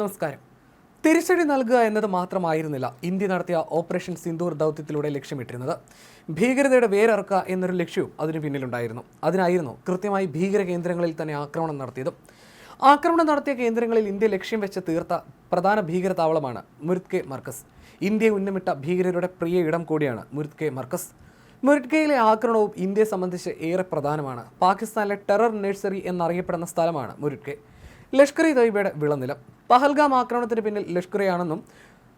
നമസ്കാരം. തിരിച്ചടി നൽകുക എന്നത് മാത്രമായിരുന്നില്ല ഇന്ത്യ നടത്തിയ ഓപ്പറേഷൻ സിന്ദൂർ ദൗത്യത്തിലൂടെ ലക്ഷ്യമിട്ടിരുന്നത്. ഭീകരതയുടെ വേരറുക്കുക എന്നൊരു ലക്ഷ്യവും അതിനു പിന്നിലുണ്ടായിരുന്നു. അതിനായിരുന്നു കൃത്യമായി ഭീകര കേന്ദ്രങ്ങളിൽ തന്നെ ആക്രമണം നടത്തിയത്. ആക്രമണം നടത്തിയ കേന്ദ്രങ്ങളിൽ ഇന്ത്യ ലക്ഷ്യം വെച്ച് തീർത്ത പ്രധാന ഭീകര താവളമാണ് മുരുത്കെ മർക്കസ്. ഇന്ത്യയെ ഉന്നമിട്ട ഭീകരരുടെ പ്രിയ ഇടം കൂടിയാണ് മുരുത്കെ മർക്കസ്. മുരുട്കയിലെ ആക്രമണവും ഇന്ത്യയെ സംബന്ധിച്ച് ഏറെ പ്രധാനമാണ്. പാകിസ്ഥാനിലെ ടെറർ നഴ്സറി എന്നറിയപ്പെടുന്ന സ്ഥലമാണ് മുരുട്കെ ലഷ്കർ ഇ തൊയ്ബയുടെ വിളനിലം. പഹൽഗാം ആക്രമണത്തിന് പിന്നിൽ ലഷ്കറെയാണെന്നും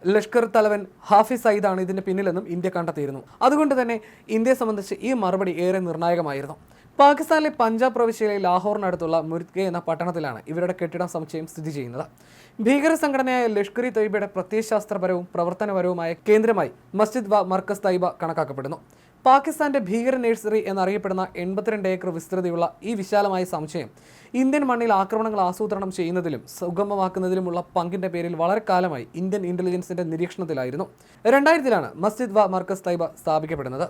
ലഷ്കർ തലവൻ ഹാഫിസ് സയ്യിദാണ് ഇതിന്റെ പിന്നിലെന്നും ഇന്ത്യ കണ്ടെത്തിയിരുന്നു. അതുകൊണ്ട് തന്നെ ഇന്ത്യയെ സംബന്ധിച്ച് ഈ മറുപടി ഏറെ നിർണായകമായിരുന്നു. പാകിസ്ഥാനിലെ പഞ്ചാബ് പ്രവിശ്യയിലെ ലാഹോറിനടുത്തുള്ള മുരുത്കെ എന്ന പട്ടണത്തിലാണ് ഇവരുടെ കെട്ടിടം സമുച്ചയം സ്ഥിതി ചെയ്യുന്നത്. ഭീകര സംഘടനയായ ലഷ്കർ ഇ തൊയ്ബയുടെ പ്രത്യയശാസ്ത്രപരവും പ്രവർത്തനപരവുമായ കേന്ദ്രമായി മസ്ജിദ് വ മർക്കസ് തൈബ കണക്കാക്കപ്പെടുന്നു. പാകിസ്ഥാന്റെ ഭീകര നഴ്സറി എന്നറിയപ്പെടുന്ന എൺപത്തിരണ്ട് ഏക്കർ വിസ്തൃതിയുള്ള ഈ വിശാലമായ സമുച്ചയം ഇന്ത്യൻ മണ്ണിൽ ആക്രമണങ്ങൾ ആസൂത്രണം ചെയ്യുന്നതിലും സുഗമമാക്കുന്നതിലുമുള്ള പങ്കിന്റെ പേരിൽ വളരെ കാലമായി ഇന്ത്യൻ ഇന്റലിജൻസിന്റെ നിരീക്ഷണത്തിലായിരുന്നു. രണ്ടായിരത്തിലാണ് മസ്ജിദ് വ മർക്കസ് തൈബ സ്ഥാപിക്കപ്പെടുന്നത്.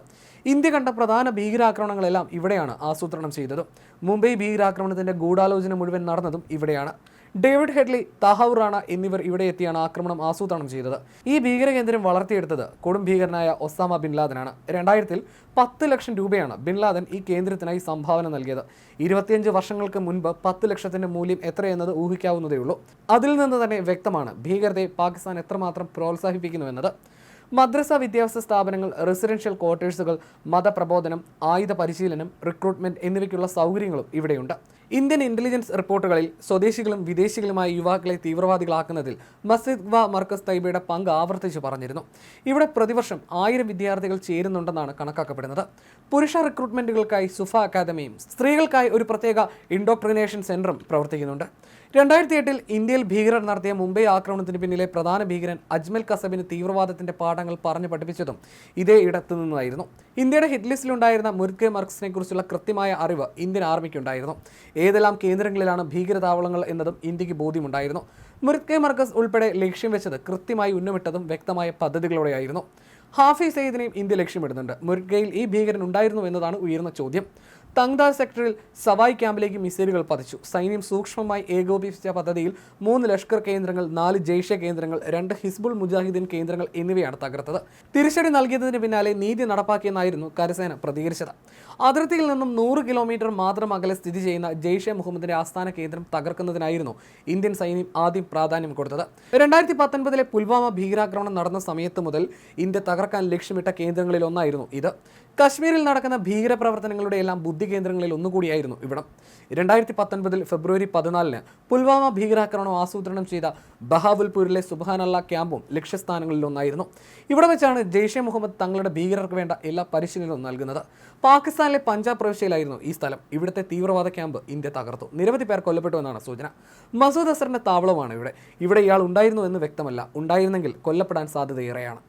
ഇന്ത്യ കണ്ട പ്രധാന ഭീകരാക്രമണങ്ങളെല്ലാം ഇവിടെയാണ് ആസൂത്രണം ചെയ്തത്. മുംബൈ ഭീകരാക്രമണത്തിന്റെ ഗൂഢാലോചന മുഴുവൻ നടന്നതും ഇവിടെയാണ്. ഡേവിഡ് ഹെഡ്ലി താഹാവ് റാണ എന്നിവർ ഇവിടെ എത്തിയാണ് ആക്രമണം ആസൂത്രണം ചെയ്തത്. ഈ ഭീകര കേന്ദ്രം വളർത്തിയെടുത്തത് കൊടും ഭീകരനായ ഒസാമ ബിൻ ലാദനാണ്. രണ്ടായിരത്തിൽ പത്ത് ലക്ഷം രൂപയാണ് ബിൻ ലാദൻ ഈ കേന്ദ്രത്തിനായി സംഭാവന നൽകിയത്. ഇരുപത്തിയഞ്ച് വർഷങ്ങൾക്ക് മുൻപ് പത്ത് ലക്ഷത്തിന്റെ മൂല്യം എത്രയെന്നത് ഊഹിക്കാവുന്നതേ ഉള്ളൂ അതിൽ നിന്ന് തന്നെ വ്യക്തമാണ് ഭീകരതയെ പാകിസ്ഥാൻ എത്രമാത്രം പ്രോത്സാഹിപ്പിക്കുന്നു എന്നത് മദ്രസ വിദ്യാഭ്യാസ സ്ഥാപനങ്ങൾ റെസിഡൻഷ്യൽ ക്വാർട്ടേഴ്സുകൾ മതപ്രബോധനം ആയുധ പരിശീലനം റിക്രൂട്ട്മെന്റ് എന്നിവയ്ക്കുള്ള സൗകര്യങ്ങളും ഇവിടെയുണ്ട്. ഇന്ത്യൻ ഇന്റലിജൻസ് റിപ്പോർട്ടുകളിൽ സ്വദേശികളും വിദേശികളുമായ യുവാക്കളെ തീവ്രവാദികളാക്കുന്നതിൽ മസ്ജിദ് വ മർക്കസ് തൈബയുടെ പങ്ക് ആവർത്തിച്ചു പറഞ്ഞിരുന്നു. ഇവിടെ പ്രതിവർഷം ആയിരം വിദ്യാർത്ഥികൾ ചേരുന്നുണ്ടെന്നാണ് കണക്കാക്കപ്പെടുന്നത്. പുരുഷ റിക്രൂട്ട്മെന്റുകൾക്കായി സുഫ അക്കാദമിയും സ്ത്രീകൾക്കായി ഒരു പ്രത്യേക ഇൻഡോക്ട്രിനേഷൻ സെന്ററും പ്രവർത്തിക്കുന്നുണ്ട്. രണ്ടായിരത്തി എട്ടിൽ ഇന്ത്യയിൽ ഭീകരർ നടത്തിയ മുംബൈ ആക്രമണത്തിന് പിന്നിലെ പ്രധാന ഭീകരൻ അജ്മൽ കസബിന് തീവ്രവാദത്തിന്റെ പാഠങ്ങൾ പറഞ്ഞു പഠിപ്പിച്ചതും ഇതേ ഇടത്തു നിന്നായിരുന്നു ഇന്ത്യയുടെ ഹിറ്റ്ലിസ്റ്റിലുണ്ടായിരുന്ന മുരുക്കെ മർക്സിനെ കുറിച്ചുള്ള കൃത്യമായ അറിവ് ഇന്ത്യൻ ആർമിക്കുണ്ടായിരുന്നു. ഏതെല്ലാം കേന്ദ്രങ്ങളിലാണ് ഭീകരതാവളങ്ങൾ എന്നതും ഇന്ത്യയ്ക്ക് ബോധ്യമുണ്ടായിരുന്നു. മുരുക്കെ മർക്കസ് ഉൾപ്പെടെ ലക്ഷ്യം വെച്ചത് കൃത്യമായി ഉന്നമിട്ടതും വ്യക്തമായ പദ്ധതികളോടെയായിരുന്നു. ഹാഫി സെയ്ദിനെയും ഇന്ത്യ ലക്ഷ്യമിടുന്നുണ്ട്. മുരുക്കയിൽ ഈ ഭീകരൻ ഉണ്ടായിരുന്നു എന്നതാണ് ഉയർന്ന ചോദ്യം. തങ്ദാർ സെക്ടറിൽ സവായ് ക്യാമ്പിലേക്ക് മിസൈലുകൾ പതിച്ചു. സൈന്യം സൂക്ഷ്മമായി ഏകോപിപ്പിച്ച പദ്ധതിയിൽ മൂന്ന് ലഷ്കർ കേന്ദ്രങ്ങൾ നാല് ജെയ്ഷെ കേന്ദ്രങ്ങൾ രണ്ട് ഹിസ്ബുൾ മുജാഹിദ്ദീൻ കേന്ദ്രങ്ങൾ എന്നിവയാണ് തകർത്തത്. തിരിച്ചടി നൽകിയതിന് പിന്നാലെ നീതി നടപ്പാക്കിയെന്നായിരുന്നു കരസേന പ്രതികരിച്ചത്. അതിർത്തിയിൽ നിന്നും നൂറ് കിലോമീറ്റർ മാത്രം അകലെ സ്ഥിതി ചെയ്യുന്ന ജെയ്ഷെ മുഹമ്മദിന്റെ ആസ്ഥാന കേന്ദ്രം തകർക്കുന്നതിനായിരുന്നു ഇന്ത്യൻ സൈന്യം ആദ്യം പ്രാധാന്യം കൊടുത്തത്. രണ്ടായിരത്തി പത്തൊൻപതിലെ പുൽവാമ ഭീകരാക്രമണം നടന്ന സമയത്ത് മുതൽ ഇന്ത്യ തകർക്കാൻ ലക്ഷ്യമിട്ട കേന്ദ്രങ്ങളിലൊന്നായിരുന്നു ഇത്. കശ്മീരിൽ നടക്കുന്ന ഭീകരപ്രവർത്തനങ്ങളുടെ എല്ലാം ബുദ്ധി കേന്ദ്രങ്ങളിൽ ഒന്നുകൂടിയായിരുന്നു ഇവിടം. രണ്ടായിരത്തി പത്തൊൻപതിൽ ഫെബ്രുവരി പതിനാലിന് പുൽവാമ ഭീകരാക്രമണം ആസൂത്രണം ചെയ്ത ബഹാവുൽപൂരിലെ സുബാനല്ല ക്യാമ്പും ലക്ഷ്യസ്ഥാനങ്ങളിൽ ഒന്നായിരുന്നു. ഇവിടെ വെച്ചാണ് ജെയ്ഷെ മുഹമ്മദ് തങ്ങളുടെ ഭീകരർക്ക് വേണ്ട എല്ലാ പരിശീലനവും നൽകുന്നത്. പാകിസ്ഥാനിലെ പഞ്ചാബ് പ്രവിശ്യയിലായിരുന്നു ഈ സ്ഥലം. ഇവിടുത്തെ തീവ്രവാദ ക്യാമ്പ് ഇന്ത്യ തകർത്തു. നിരവധി പേർ കൊല്ലപ്പെട്ടു എന്നാണ് സൂചന. മസൂദ് അസറിന്റെ താവളമാണ് ഇവിടെ. ഇവിടെ ഇയാൾ ഉണ്ടായിരുന്നു എന്ന് വ്യക്തമല്ല. ഉണ്ടായിരുന്നെങ്കിൽ കൊല്ലപ്പെടാൻ സാധ്യതയേറെയാണ്.